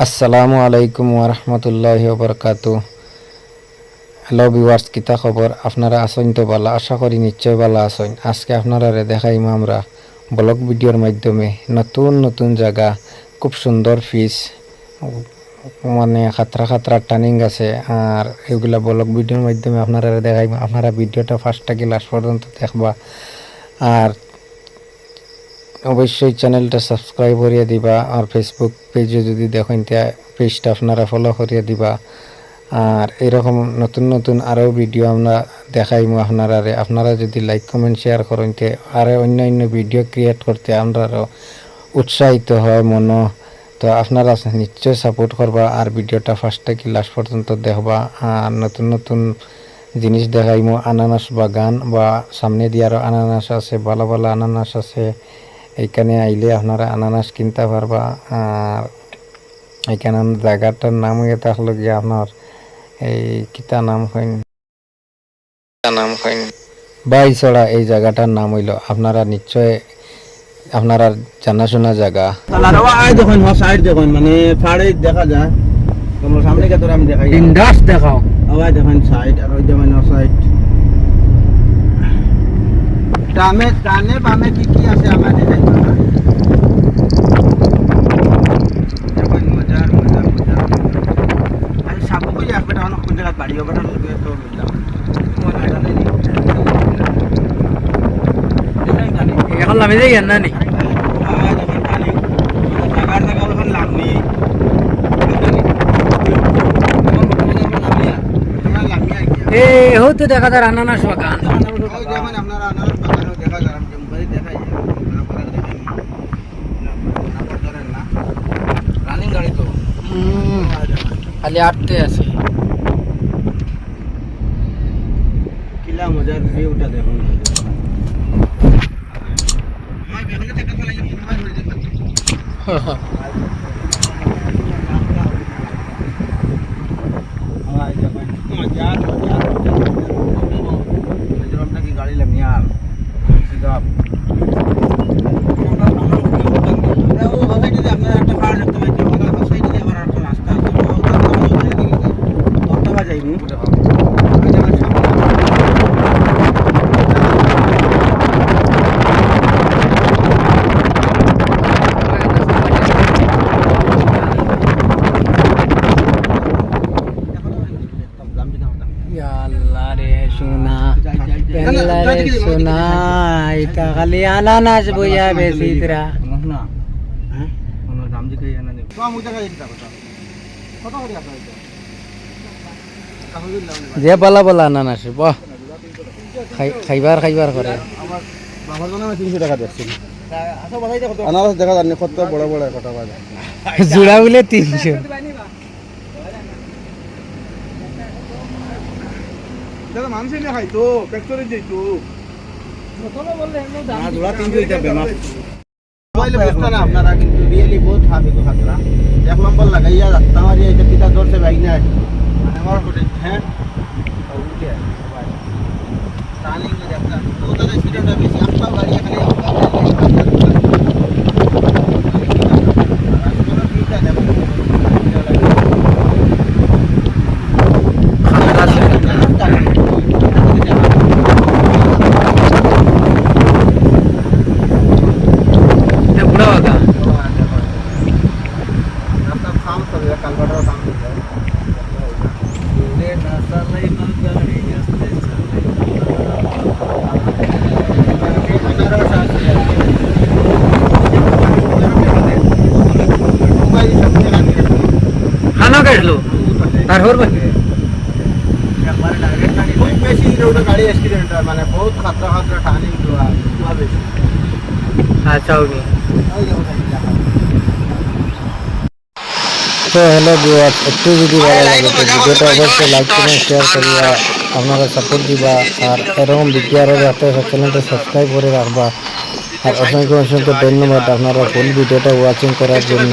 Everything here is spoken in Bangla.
আসসালামু আলাইকুম ওরহমতুল্লাহ বরকাত হ্যালো ভিউয়ার্স কিতা খবর? আপনারা আসইন তো ভালো? আশা করি নিশ্চয় ভালো আসইন আজকে আপনারা দেখাইম আমরা ব্লগ ভিডিওর মাধ্যমে নতুন নতুন জায়গা, খুব সুন্দর ফিস মানে খাতরা খাতরা টার্নিং আছে। আর এগুলা ব্লগ ভিডিওর মাধ্যমে আপনারা দেখাইম আপনারা ভিডিওটা ফার্স্ট থেকে লাস্ট পর্যন্ত দেখবা। আর অবশ্যই চ্যানেলটা সাবস্ক্রাইব করিয়ে দিবা আর ফেসবুক পেজে যদি দেখেন তা পেজটা আপনারা ফলো করিয়ে দিবা। আর এরকম নতুন নতুন আরও ভিডিও আমরা দেখাইমু আপনারা আপনারা যদি লাইক কমেন্ট শেয়ার করেন তে আরও অন্য অন্য ভিডিও ক্রিয়েট করতে আমরা উৎসাহিত হয় মনো তো আপনারা নিশ্চয় সাপোর্ট করবা আর ভিডিওটা ফার্স্ট থেকে লাস্ট পর্যন্ত দেখবা। আর নতুন নতুন জিনিস দেখাইমু। আনানাস বাগান বা সামনে দিয়ে আরও আনানাস আছে ভালো ভালো আনানাস আছে। এইখানে আইলে আপনারা আনানাস কিনতে পারবা। আর এখানে জায়গাটার নাম হয়ে থাকল গিয়ে আপনার এই কিতা নাম হইন? নাম হইন? বাইছড়া এই জায়গাটার নাম হইল। আপনারা নিশ্চয় আপনারা জানাশোনা জায়গা। আয় দেখুন সাইড দেখুন মানে ফাড়ে দেখা যায়। তোমার সামনে কে তোর আমি দেখাই ইন্ডাস দেখাও। আওয়াজ দেখুন সাইড আর ওই দেখুন সাইড ডানে ডানে বামে কি কি আছে আমার দেখাই দেখুন মজার মজার মজার আরে সাপু কই আসবে তখন কোন জায়গা বাড়ি হবে না লোকে তো মিললাম এখন নামি যাই না নি এ হতে দেখা যায় আনানাস বাগান খালি আটতে আছে। মজার ভিউটা দেখুন। গাড়ি লাগনি আর রে সোনা না, না, আল্লাহ যাই রে সোনা এটা খালি আনানাস বইয়া বেশি তোরা হ্যাঁ? কথা যে বলা বলা আনানাস বাহ খাইবার খাইবার করে। দিচ্ছি। আনারস দেখা যায়নি কত বড় বড় কত বাজে জোড়া বলে তিনশো। দাদা মানুষ এনে খাইতো ফ্যাক্টরি না না আপনারা কিন্তু রিয়েলি বহুত হাবি তো খাতরা এক নম্বর লাগাইয়া রাস্তা মারি এটা কিতা ধরছে বাইক নাই মানে আমার হোটেল হ্যাঁ? টার্নিং করে আপনার বহুত স্পিডটা বেশি আপনার গাড়ি এখানে বুড়া বাগা আপনার কাম চলে কালভাটার কাম চলে খানা কাটলো তার হর খুব বেশি রোডে গাড়ি অ্যাক্সিডেন্ট হয় মানে বহুত খাতরা খাতরা টার্নিং দেওয়া দেওয়া বেশি আচ্ছা ওকে ওই দেখো তো হ্যালো ভিউয়ার্স একটু যদি ভালো লাগে তো ভিডিওটা অবশ্যই লাইক করুন শেয়ার করিয়া আপনারা সাপোর্ট দিবা আর এরকম ভিডিও আরও রাখতে চ্যানেলটা সাবস্ক্রাইব করে রাখবা আর অসংখ্য অসংখ্য ধন্যবাদ আপনারা ফুল ভিডিওটা ওয়াচিং করার জন্য